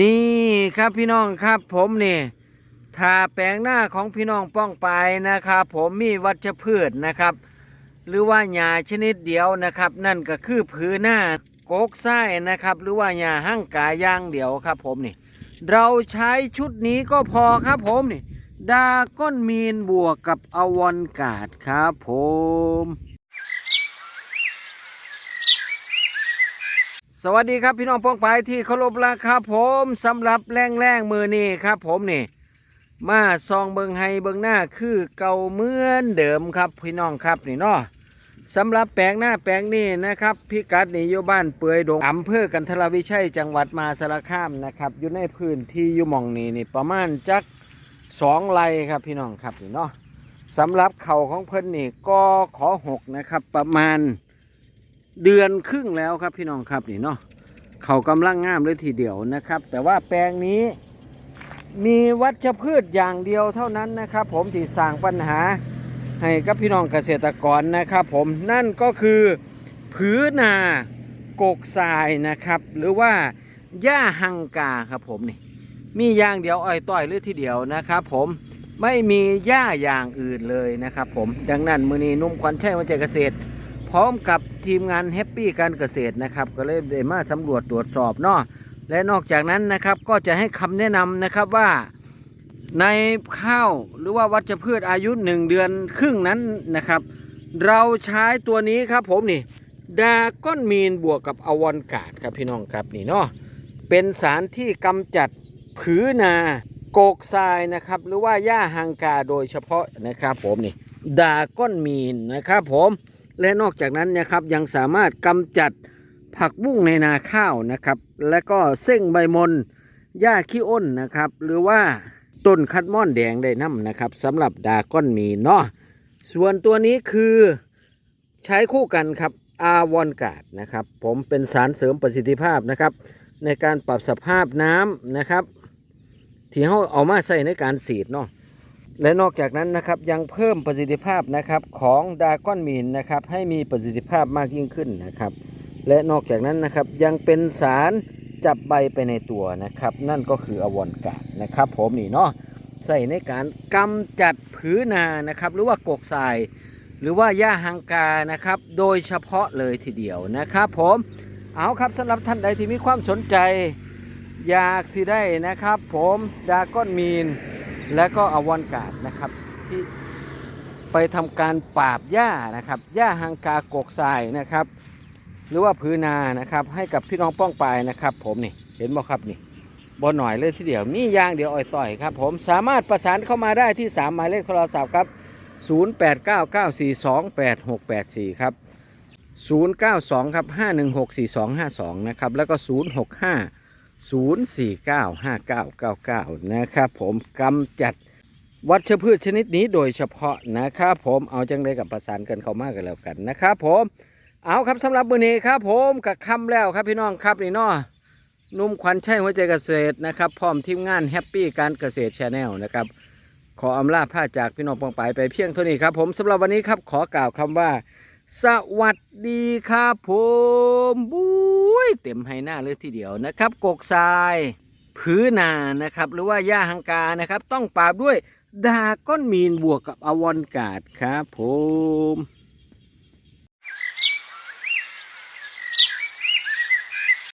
นี่ครับพี่น้องครับผมนี่ทาแปลงหน้าของพี่น้องป้องไปนะครับ ผมมีวัชพืชนะครับ หรือว่าหญ้าชนิดเดียวนะครับ นั่นก็คือผืนหน้าโกกไส้นะครับ หรือว่าหญ้าหั่งกาย่างเดียวครับ ผมนี่ เราใช้ชุดนี้ก็พอครับผมนี่ดาก้อนมีนบวกกับอวอนกาดครับผม สวัสดีครับพี่น้องป้องไปที่เคารพรักครับผมสำหรับแรงแรงมือนี่ครับ ผมนี่มาซองเบิงไฮเบิงหน้าคือเก่าเหมือนเดิมครับพี่น้องครับนี่เนาะสำหรับแปลงหน้าแปลงนี้นะครับพิกัดนี่อยู่บ้านเปื่อยดงอำเภอกันทรวิชัยจังหวัดมาสารคามนะครับ อยู่ในพื้นที่อยู่มองนี้นี่ประมาณจักสองไร่ครับพี่น้องครับนี่เนาะสำหรับเข่าของเพิ่นนี่ก็ขอหกนะครับประมาณ เดือนครึ่งแล้วครับพี่น้องครับนี่เนาะเขากำลังงามเลยทีเดียวนะครับ แต่ว่าแปลงนี้มีวัชพืชอย่างเดียวเท่านั้นนะครับ ผมที่สร้างปัญหาให้กับพี่น้องเกษตรกรนะครับผมนั่นก็คือผืนนากกทรายนะครับ หรือว่าหญ้าหังกาครับผมนี่มีอย่างเดียวอ้อยต้อยหรือทีเดียวนะครับผมไม่มีหญ้าอย่างอื่นเลยนะครับผมดังนั้นมือนี้นุ่มควันใช่วันใจเกษตร พร้อมกับทีมงานแฮปปี้การเกษตรนะครับ ก็เลยได้มาสำรวจตรวจสอบเนาะและนอกจากนั้นนะครับก็จะให้คำแนะนำนะครับว่าในข้าวหรือว่าวัชพืชอายุ 1 เดือนครึ่งนั้นนะครับ เราใช้ตัวนี้ครับผมนี่ดาก้อนมีนบวกกับอวอนกาดครับพี่น้องครับนี่เนาะเป็นสารที่กำจัดผืนนาโกกทรายนะครับ หรือว่าหญ้าฮังกาโดยเฉพาะนะครับผมนี่ดาก้อนมีนนะครับผม และนอกจากนั้นนะครับยังสามารถกำจัดผักบุ้งในนาข้าวนะครับ และก็เส้งใบมนหญ้าขี้อ้นนะครับ หรือว่าต้นคัดม่อนแดงได้น้ำนะครับสำหรับดาก้อนมีเนาะส่วนตัวนี้คือใช้คู่กันครับอาวอนกาดนะครับ ผมเป็นสารเสริมประสิทธิภาพนะครับ ในการปรับสภาพน้ำนะครับ ที่เขาเอามาใส่ในการสีดเนาะ และนอกจากนั้นนะครับยังเพิ่มประสิทธิภาพนะครับของดาก้อนมีนนะครับให้มีประสิทธิภาพมากยิ่งขึ้นนะครับและนอกจากนั้นนะครับยังเป็นสารจับใบไปในตัวนะครับนั่นก็คืออวอนกาดนะครับผมนี่เนาะใส่ในการกำจัดผืนนานะครับหรือว่ากกทรายหรือว่าหญ้าฮังกานะครับโดยเฉพาะเลยทีเดียวนะครับผมเอาครับสำหรับท่านใดที่มีความสนใจ อยากสิได้นะครับ ผมดาก้อนมีน และก็อวอนกาดนะครับที่ไปทำการปราบหญ้านะครับหญ้าฮังกากกทรายนะครับ หรือว่าพื้นนานะครับให้กับพี่น้องป้องปายนะครับ ผมนี่เห็นบ่ครับนี่บ่หน่อยเลยทีเดียวมียางเดียวอ่อยต่อยครับผมสามารถประสานเข้ามาได้ที่ 3 หมายเลขโทรศัพท์ครับ 0899428684 ครับ 092 ครับ 5164252 นะครับ แล้วก็ 065 0495999 นะครับผมกำจัดวัชพืชชนิดนี้โดยเฉพาะนะครับผมเอาจังได้กับประสานกันเข้ามากกันแล้วกันนะครับผมเอาครับสำหรับมือนี้ครับผมกับคำแล้วครับพี่น้องครับนี่นาะนุ่มขวัญชัยหัวใจเกษตรนะครับพร้อมทีมงานแฮปปี้การเกษตรชาแนลนะครับขออำลาผ้าจากพี่น้องปองไปไปเพียงเท่านี้ครับผมสำหรับวันนี้ครับขอกล่าวคำว่า สวัสดีครับผมบุ้ยเต็มให้หน้าเลยทีเดียวนะครับ กกทรายผืนนานะครับ หรือว่าหญ้าหังกานะครับ ต้องปราบด้วยดาก้อนมีนบวกกับอวอนกาดครับผม